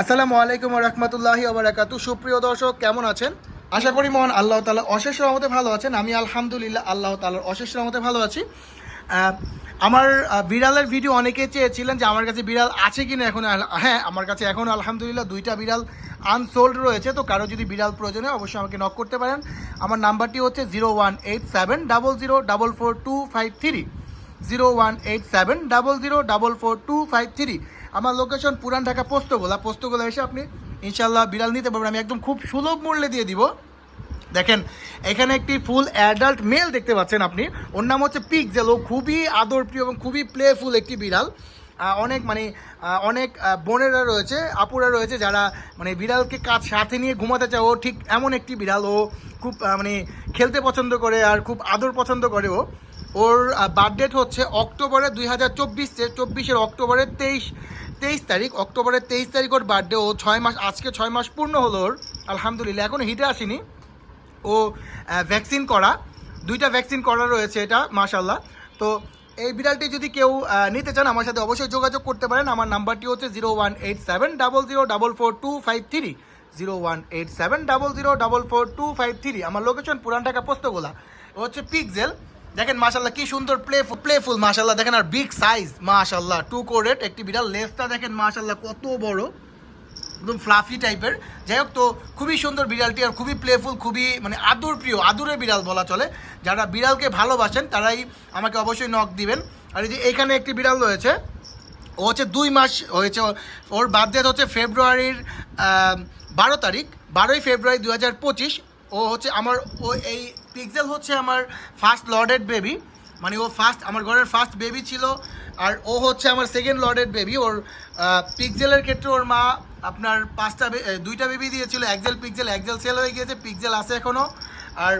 আসসালামু আলাইকুম রহমতুল্লাহি ওবরাকাতু সুপ্রিয় দর্শক, কেমন আছেন? আশা করি মহান আল্লাহ তালা অশেষ রহমতে ভালো আছেন। আমি আলহামদুলিল্লাহ আল্লাহ তালার অশেষ রহমতে ভালো আছি। আমার বিড়ালের ভিডিও অনেকে চেয়েছিলেন যে আমার কাছে বিড়াল আছে কি না এখন হ্যাঁ আমার কাছে এখন আলহামদুলিল্লাহ দুইটা বিড়াল আনসোল্ড রয়েছে। তো কারও যদি বিড়াল প্রয়োজন হয়, অবশ্যই আমাকে নক করতে পারেন। আমার নাম্বারটি হচ্ছে zero one eight seven double zero double four two five three zero one eight seven double zero double four two five three আমার লোকেশন পুরান ঢাকা পোস্তগোলা। পোস্তগোলা এসে আপনি ইনশাল্লাহ বিড়াল নিতে পারবেন। আমি একদম খুব সুলভ মূল্যে দিয়ে দিব। দেখেন, এখানে একটি ফুল অ্যাডাল্ট মেল দেখতে পাচ্ছেন আপনি। ওর নাম হচ্ছে পিকজেল ও খুবই আদরপ্রিয় এবং খুবই প্লেফুল একটি বিড়াল। অনেক মানে অনেক বোনেরা রয়েছে, আপুরা রয়েছে যারা মানে বিড়ালকে কাজ সাথে নিয়ে ঘুমাতে চায়। ও ঠিক এমন একটি বিড়াল। ও খুব মানে খেলতে পছন্দ করে আর খুব আদর পছন্দ করে ও। ওর বার্থডেট হচ্ছে অক্টোবরে দুই হাজার চব্বিশে, চব্বিশের অক্টোবরের তেইশ তেইশ তারিখ। অক্টোবরের তেইশ তারিখ ওর বার্থডে ও ছয় মাস, আজকে ছয় মাস পূর্ণ হলো ওর। আলহামদুলিল্লাহ এখনও হিটে আসেনি। ও ভ্যাকসিন করা, দুইটা ভ্যাকসিন করা রয়েছে এটা মাশাল্লাহ তো এই বিড়ালটি যদি কেউ নিতে চান আমার সাথে অবশ্যই যোগাযোগ করতে পারেন। আমার নাম্বারটি হচ্ছে zero one eight seven double zero double four two five three. Zero one eight seven double zero double four two five three. আমার লোকেশন পুরান ঢাকা পোস্তগোলা ও হচ্ছে পিকজেল। দেখেন মাশাল্লাহ কি সুন্দর প্লে প্লেফুল মাশাল্লাহ দেখেন, আর বিগ সাইজ মাশাল্লাহ টু কোরেট একটি বিড়াল। লেজটা দেখেন মাশাল্লাহ কত বড়। একদম ফ্লাফি টাইপের যাই হোক, তো খুবই সুন্দর বিড়ালটি আর খুবই প্লেফুল খুবই মানে আদর প্রিয় আদুরে বিড়াল বলা চলে। যারা বিড়ালকে ভালোবাসেন, তারাই আমাকে অবশ্যই নখ দিবেন। আর এই যে এখানে একটি বিড়াল রয়েছে, ও হচ্ছে দুই মাস হয়েছে, ওর বার্থডেট হচ্ছে ফেব্রুয়ারির বারো তারিখ। বারোই ফেব্রুয়ারি দু হাজার পঁচিশ। ও হচ্ছে আমার, ও এই পিক্সেল হচ্ছে আমার ফার্স্ট লর্ডেড বেবি মানে ও ফার্স্ট আমার ঘরের ফার্স্ট বেবি ছিল, আর ও হচ্ছে আমার সেকেন্ড লর্ডেড বেবি ওর পিক্সেলের ক্ষেত্রে ওর মা আপনার পাঁচটা দুইটা বেবি দিয়েছিল একজেল পিক্সেল একজেল সেল হয়ে গিয়েছে পিক্সেল আছে এখনও আর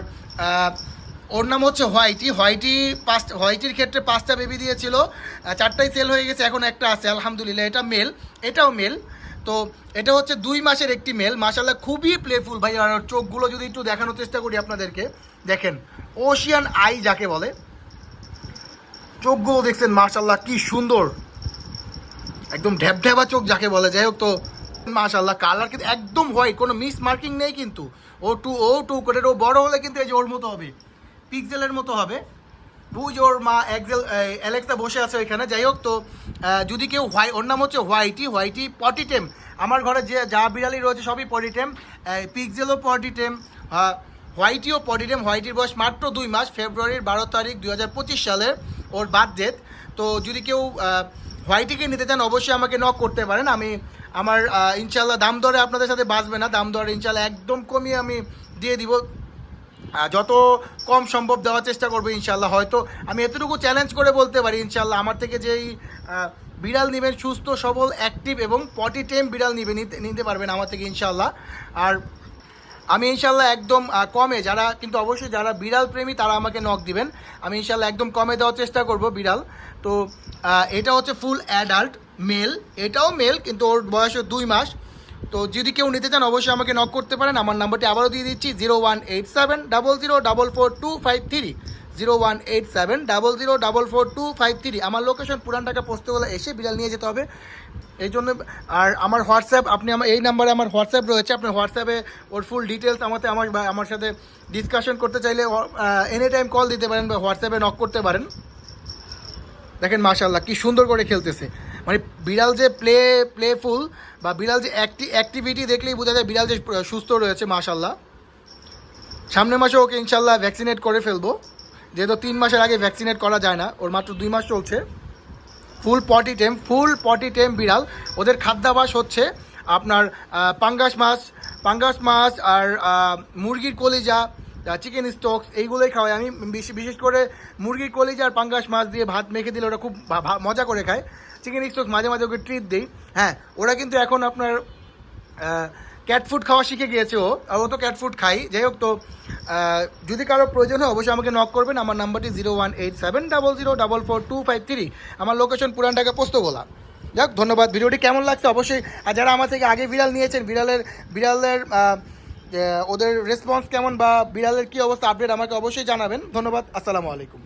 ওর নাম হচ্ছে হোয়াইটি হোয়াইটি পাঁচ হোয়াইটির ক্ষেত্রে পাঁচটা বেবি দিয়েছিল চারটাই সেল হয়ে গেছে, এখন একটা আছে, আলহামদুলিল্লাহ, এটা মেল এটাও মেল তো এটা হচ্ছে দুই মাসের একটি মেল মাসাল্লাহ খুবই প্লেফুল ভাই, আর চোখগুলো যদি একটু দেখানোর চেষ্টা করি আপনাদেরকে। দেখেন ওশিয়ান আই যাকে বলে, চোখগুলো দেখছেন মাশাল্লাহ কি সুন্দর। একদম ঢ্যাবঢ্যাবা চোখ যাকে বলে। যাই হোক তো মাশাল্লাহ কালার কিন্তু একদম হোয়াইট কোনো মিস মার্কিং নেই কিন্তু। ও টু ও টু করে ও বড় হলে কিন্তু এই যে ওর মতো হবে। পিক্সেলের মতো হবে। বুঝ ওর মা একজেল অ্যালেক্সা বসে আছে ওইখানে। যাই হোক তো যদি কেউ হোয়াই ওর নাম হচ্ছে হোয়াইটি হোয়াইটি পটিটেম আমার ঘরে যে, যা বিড়ালি রয়েছে সবই পটিটেম পিক্সেলও পটিটেম হোয়াইটিও পটিটেম হোয়াইটির বয়স মাত্র দুই মাস ফেব্রুয়ারির বারো তারিখ দুই হাজার পঁচিশ সালের ওর বার্থডেট তো যদি কেউ হোয়াইটিকে নিতে চান, অবশ্যই আমাকে নক করতে পারেন। আমি, আমার ইনশাল্লাহ দাম দরে আপনাদের সাথে বাঁচবে না। দাম দরে ইনশাল্লাহ একদম কমিয়ে আমি দিয়ে দিব। যত কম সম্ভব দেওয়ার চেষ্টা করব ইনশাল্লাহ হয়তো আমি এতটুকু চ্যালেঞ্জ করে বলতে পারি ইনশাল্লাহ আমার থেকে যেই বিড়াল নেবেন, সুস্থ, সবল অ্যাক্টিভ এবং পটি টেম বিড়াল নিবে, নিতে পারবেন আমার থেকে ইনশাল্লাহ আর আমি ইনশাল্লাহ একদম কমে যারা, কিন্তু অবশ্যই যারা বিড়াল প্রেমী, তারা আমাকে নক দিবেন। আমি ইনশাল্লাহ একদম কমে দেওয়ার চেষ্টা করব বিড়াল। তো এটা হচ্ছে ফুল অ্যাডাল্ট মেল এটাও মেল কিন্তু ওর বয়স দুই মাস। তো যদি কেউ নিতে চান, অবশ্যই আমাকে নক করতে পারেন। আমার নাম্বারটি আবারও দিয়ে দিচ্ছি zero one eight seven double zero double four two five three zero one eight seven double zero double four two five three আমার লোকেশন পুরান ঢাকা পোস্তগোলা এসে বিড়াল নিয়ে যেতে হবে। এই জন্য, আর আমার হোয়াটসঅ্যাপ, আপনি আমার, এই নাম্বারে আমার হোয়াটসঅ্যাপ রয়েছে। আপনি হোয়াটসঅ্যাপে ওর ফুল ডিটেলস আমাকে, আমার আমার সাথে ডিসকাশন করতে চাইলে এনি টাইম কল দিতে পারেন বা হোয়াটসঅ্যাপে নক করতে পারেন। দেখেন মাশাল্লাহ কি সুন্দর করে খেলতেছে। মানে বিড়াল যে প্লে প্লেফুল বা বিড়াল যে অ্যাক্টি অ্যাক্টিভিটি দেখলেই বোঝা যায় বিড়াল যে সুস্থ রয়েছে মাশাল্লাহ সামনের মাসে ওকে ইনশাল্লাহ ভ্যাকসিনেট করে ফেলব। যেহেতু তিন মাসের আগে ভ্যাকসিনেট করা যায় না, ওর মাত্র দুই মাস চলছে। ফুল পটি টেম ফুল পটি টেম বিড়াল। ওদের খাদ্যাভাস হচ্ছে আপনার পাঙ্গাস মাছ পাঙ্গাস মাছ আর মুরগির কলিজা চিকেন স্টকস এইগুলোই খাওয়াই আমি বিশ- বিশেষ করে মুরগির কলিজা আর পাঙ্গাস মাছ দিয়ে ভাত মেখে দিলে ওরা খুব মজা করে খায়। চিকেন স্টকস মাঝে মাঝে ওকে ট্রিট দিই। হ্যাঁ ওরা কিন্তু এখন আপনার ক্যাট ফুড খাওয়া শিখে গিয়েছে ও। আর ও তো ক্যাট ফুড খাই। যাই হোক তো যদি কারও প্রয়োজন হয় অবশ্যই আমাকে নক করবেন। আমার নাম্বারটি zero one eight seven double zero double four two five three আমার লোকেশন পুরান ঢাকা পোস্তগোলা। যাক, ধন্যবাদ। ভিডিওটি কেমন লাগছে অবশ্যই, আর যারা আমার থেকে আগে বিড়াল নিয়েছেন, বিড়ালের বিড়ালের ওদের রেসপন্স কেমন বা বিড়ালের কি অবস্থা আপডেট আমাকে অবশ্যই জানাবেন। ধন্যবাদ আসসালামু আলাইকুম।